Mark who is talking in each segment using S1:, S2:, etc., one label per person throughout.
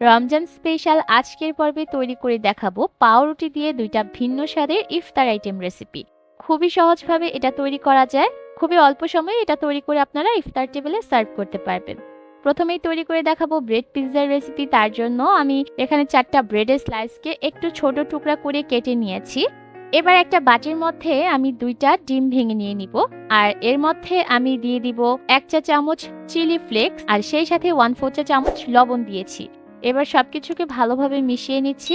S1: Ramzan special আজকের পর্বে তৈরি করে দেখাবো পাউরুটি দিয়ে দুইটা ভিন্ন স্বাদের ইফতার আইটেম রেসিপি খুবই সহজভাবে এটা তৈরি করা যায়, খুবই অল্প সময়ে এটা তৈরি করে আপনারা ইফতার টেবিলে সার্ভ করতে পারবেন। প্রথমেই তৈরি করে দেখাবো ব্রেড পিৎজার রেসিপি তার জন্য আমি এখানে চারটা ব্রেডের স্লাইসকে একটু ছোট টুকরা করে কেটে নিয়েছি। এবার একটা বাটির মধ্যে আমি দুইটা ডিম ভেঙে নিয়ে নিব, আর এর মধ্যে আমি দিয়ে দিব এক চা চামচ চিলি ফ্লেক্স আর সেই সাথে ওয়ান ফোর চা চামচ লবণ দিয়েছি। এবার সবকিছুকে ভালোভাবে মিশিয়ে নিচ্ছি।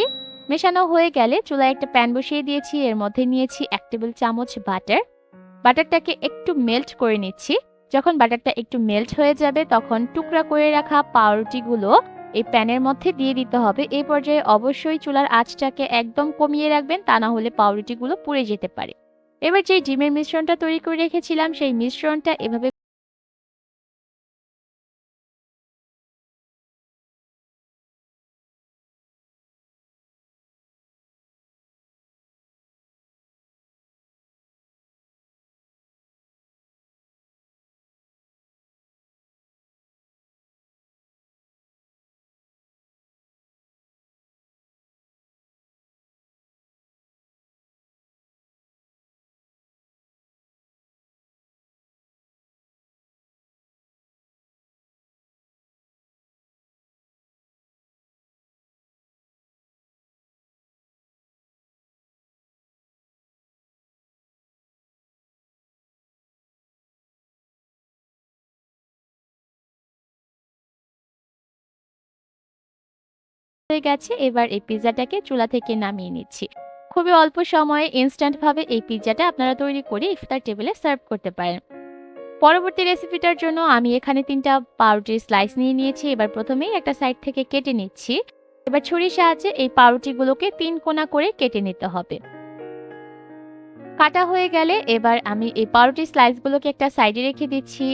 S1: মেশানো হয়ে গেলে চুলায় একটা প্যান বসিয়ে দিয়েছি। এর মধ্যে নিয়েছি এক টেবিল চামচ বাটার। বাটারটাকে একটু মেল্ট করে নিচ্ছি। যখন বাটারটা একটু মেল্ট হয়ে যাবে, তখন টুকরা করে রাখা পাউরুটিগুলো এই প্যানের মধ্যে দিয়ে দিতে হবে। এই পর্যায়ে অবশ্যই চুলার আঁচটাকে একদম কমিয়ে রাখবেন, তা না হলে পাউরুটিগুলো পুড়ে যেতে পারে। এবার যে ডিমের মিশ্রণটা তৈরি করে রেখেছিলাম, সেই মিশ্রণটা এভাবে হয়ে গেছে, এবার এই পিৎজাটাকে চুলা থেকে নামিয়ে নিচ্ছি। খুবই অল্প সময়ে ইনস্ট্যান্ট ভাবে এই পিৎজাটা আপনারা তৈরি করে ইফতার টেবিলে সার্ভ করতে পারেন। পরবর্তী রেসিপিটার জন্য আমি এখানে তিনটা পাউরুটির স্লাইস নিয়ে নিয়েছি, এবার প্রথমেই একটা সাইড থেকে কেটে নিচ্ছি। এবার ছুরির সাহায্যে এই পাউরুটিগুলোকে তিন কোণা করে কেটে নিতে হবে। কাটা হয়ে গেলে এবার আমি এই পাউরুটি স্লাইসগুলোকে একটা সাইডে রেখে দিচ্ছি।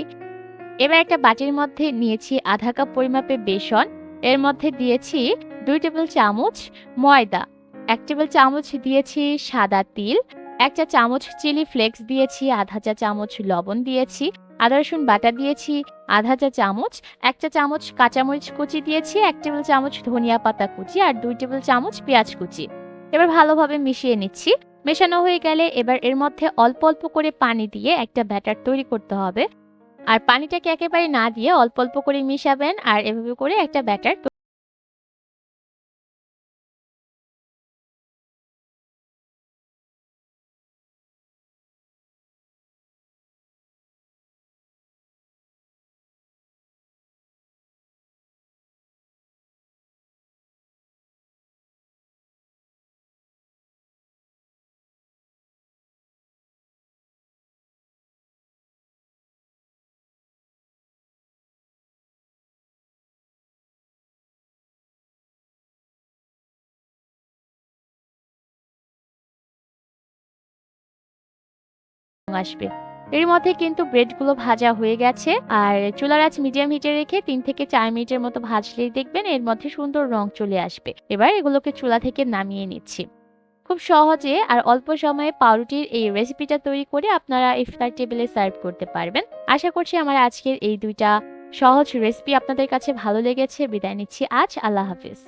S1: এবার একটা বাটির মধ্যে নিয়েছি আধা কাপ পরিমাপে বেসন। এর মধ্যে দিয়েছি দুই টেবিল চামচ ময়দা, এক টেবিল চামচ দিয়েছি সাদা তিল, এক চা চামচ চিলি ফ্লেক্স দিয়েছি, আধা চা চামচ লবণ দিয়েছি, আদা রসুন বাটা দিয়েছি, আধা চা চামচ, এক চা চামচ কাঁচামরিচ কুচি দিয়েছি, এক টেবিল চামচ ধনিয়া পাতা কুচি আর দুই টেবিল চামচ পেঁয়াজ কুচি। এবার ভালোভাবে মিশিয়ে নিচ্ছি। মেশানো হয়ে গেলে এবার এর মধ্যে অল্প অল্প করে পানি দিয়ে একটা ব্যাটার তৈরি করতে হবে। আর পানিটাকে একেবারে না দিয়ে অল্প অল্প করে মিশাবেন আর এভাবে করে একটা ব্যাটার আসবে। এর মধ্যে কিন্তু ব্রেডগুলো ভাজা হয়ে গেছে। আর চুলার আঁচ মিডিয়াম হিটে রেখে তিন থেকে চার মিনিটের মতো ভাজলেই দেখবেন এর মধ্যে সুন্দর রং চলে আসবে। এবার এগুলোকে চুলা থেকে নামিয়ে নিচ্ছি। খুব সহজে আর অল্প সময়ে পাউরুটির এই রেসিপিটা তৈরি করে আপনারা ইফতার টেবিলে সার্ভ করতে পারবেন। আশা করছি আমার আজকের এই দুইটা সহজ রেসিপি আপনাদের কাছে ভালো লেগেছে। বিদায় নিচ্ছি আজ। আল্লাহ হাফিজ।